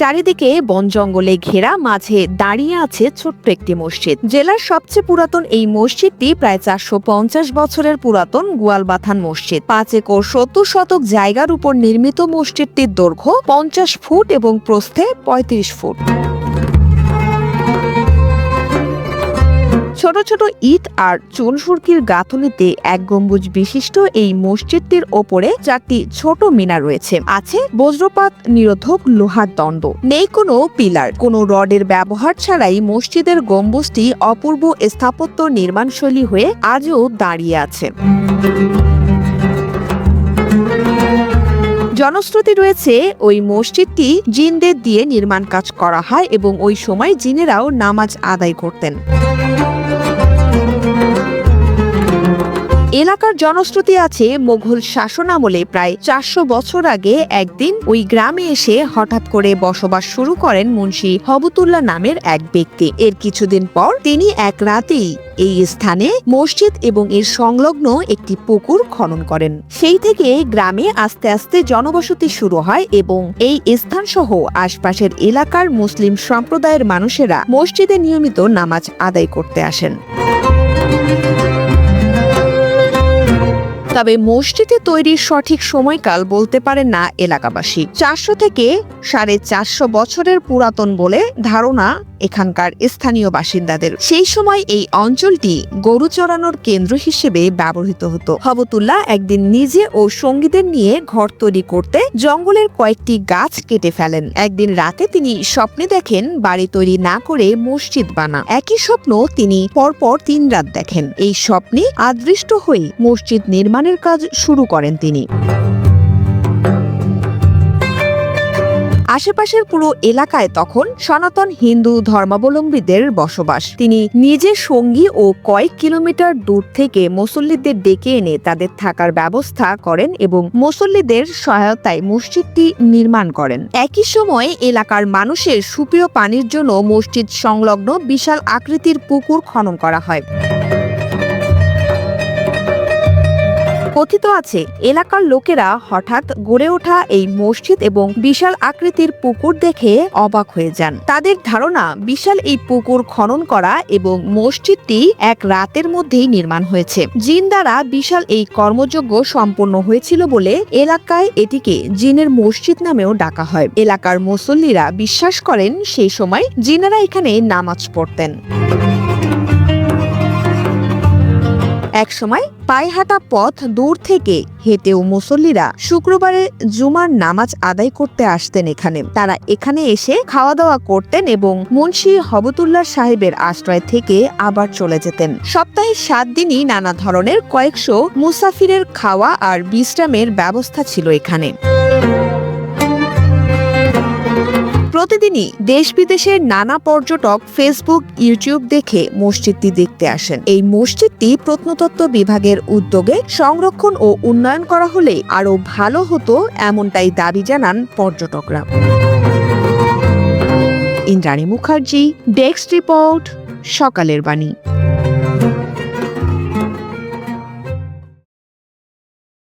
চারিদিকে বন জঙ্গলে ঘেরা, মাঝে দাঁড়িয়ে আছে ছোট্ট একটি মসজিদ। জেলার সবচেয়ে পুরাতন এই মসজিদটি প্রায় চারশো পঞ্চাশ বছরের পুরাতন গোয়ালবাথান মসজিদ। পাঁচ একর সত্তর শতক জায়গার উপর নির্মিত মসজিদটির দৈর্ঘ্য পঞ্চাশ ফুট এবং প্রস্থে পঁয়ত্রিশ ফুট। ছোট ছোট ইট আর চুন সুরকির গাঁথনিতে এক গম্বুজ বিশিষ্ট এই মসজিদটির ওপরে চারটি ছোট মিনার রয়েছে। আছে বজ্রপাত নিরোধক লোহার দণ্ড। নেই কোনো পিলার। কোনো রডের ব্যবহার ছাড়াই মসজিদের গম্বুজটি অপূর্ব স্থাপত্য নির্মাণশৈলী হয়ে আজও দাঁড়িয়ে আছে। জনশ্রুতি রয়েছে, ওই মসজিদটি জিনদের দিয়ে নির্মাণ কাজ করা হয় এবং ওই সময় জিনেরাও নামাজ আদায় করতেন। এলাকার জনশ্রুতি আছে, মোঘল শাসন আমলে প্রায় চারশো বছর আগে একদিন ওই গ্রামে এসে হঠাৎ করে বসবাস শুরু করেন মুন্সি হবতুল্লাহ নামের এক ব্যক্তি। এর কিছুদিন পর তিনি এক রাতেই এই স্থানে মসজিদ এবং এর সংলগ্ন একটি পুকুর খনন করেন। সেই থেকে গ্রামে আস্তে আস্তে জনবসতি শুরু হয় এবং এই স্থান সহ আশপাশের এলাকার মুসলিম সম্প্রদায়ের মানুষেরা মসজিদে নিয়মিত নামাজ আদায় করতে আসেন। তবে মসজিদে তৈরির সঠিক সময়কাল বলতে পারেন না এলাকাবাসী। চারশো থেকে সাড়ে চারশো বছরের পুরাতন বলে ধারণা এখানকার স্থানীয় বাসিন্দাদের। সেই সময় এই অঞ্চলটি গরু চড়ানোর কেন্দ্র হিসেবে ব্যবহৃত হতো। হবতুল্লাহ একদিন নিজে ও সঙ্গীদের নিয়ে ঘর তৈরি করতে জঙ্গলের কয়েকটি গাছ কেটে ফেলেন। একদিন রাতে তিনি স্বপ্নে দেখেন বাড়ি তৈরি না করে মসজিদ বানা। একই স্বপ্ন তিনি পরপর তিন রাত দেখেন। এই স্বপ্নে আদৃষ্ট হয়ে মসজিদ নির্মাণের কাজ শুরু করেন তিনি। আশেপাশের পুরো এলাকায় তখন সনাতন হিন্দু ধর্মাবলম্বীদের বসবাস। তিনি নিজে সঙ্গী ও কয়েক কিলোমিটার দূর থেকে মুসল্লিদের ডেকে এনে তাদের থাকার ব্যবস্থা করেন এবং মুসল্লিদের সহায়তায় মসজিদটি নির্মাণ করেন। একই সময়ে এলাকার মানুষের সুপ্রিয় পানির জন্য মসজিদ সংলগ্ন বিশাল আকৃতির পুকুর খনন করা হয়। কথিত আছে, এলাকার লোকেরা হঠাৎ গড়ে ওঠা এই মসজিদ এবং বিশাল আকৃতির পুকুর দেখে অবাক হয়ে যান। তাদের ধারণা, বিশাল এই পুকুর খনন করা এবং মসজিদটি এক রাতের মধ্যেই নির্মাণ হয়েছে। জিন দ্বারা বিশাল এই কর্মযজ্ঞ সম্পন্ন হয়েছিল বলে এলাকায় এটিকে জিনের মসজিদ নামেও ডাকা হয়। এলাকার মুসল্লিরা বিশ্বাস করেন, সেই সময় জিনেরা এখানে নামাজ পড়তেন। একসময় পায়ে হাঁটা পথ দূর থেকে হেঁটেও মুসল্লিরা শুক্রবারে জুমার নামাজ আদায় করতে আসতেন এখানে। তারা এখানে এসে খাওয়া দাওয়া করতেন এবং মুন্সি হবতুল্লাহ সাহেবের আশ্রয় থেকে আবার চলে যেতেন। সপ্তাহে সাত দিনই নানা ধরনের কয়েকশো মুসাফিরের খাওয়া আর বিশ্রামের ব্যবস্থা ছিল এখানে। প্রতিদিনই দেশ বিদেশের নানা পর্যটক ফেসবুক ইউটিউব দেখে মসজিদটি দেখতে আসেন। এই মসজিদটি প্রত্নতত্ত্ব বিভাগের উদ্যোগে সংরক্ষণ ও উন্নয়ন করা হলে আরও ভালো হতো এমনটাই দাবি জানান পর্যটকরা। ইন্দ্রাণী মুখার্জি, ডেস্ক রিপোর্ট, সকালের বাণী।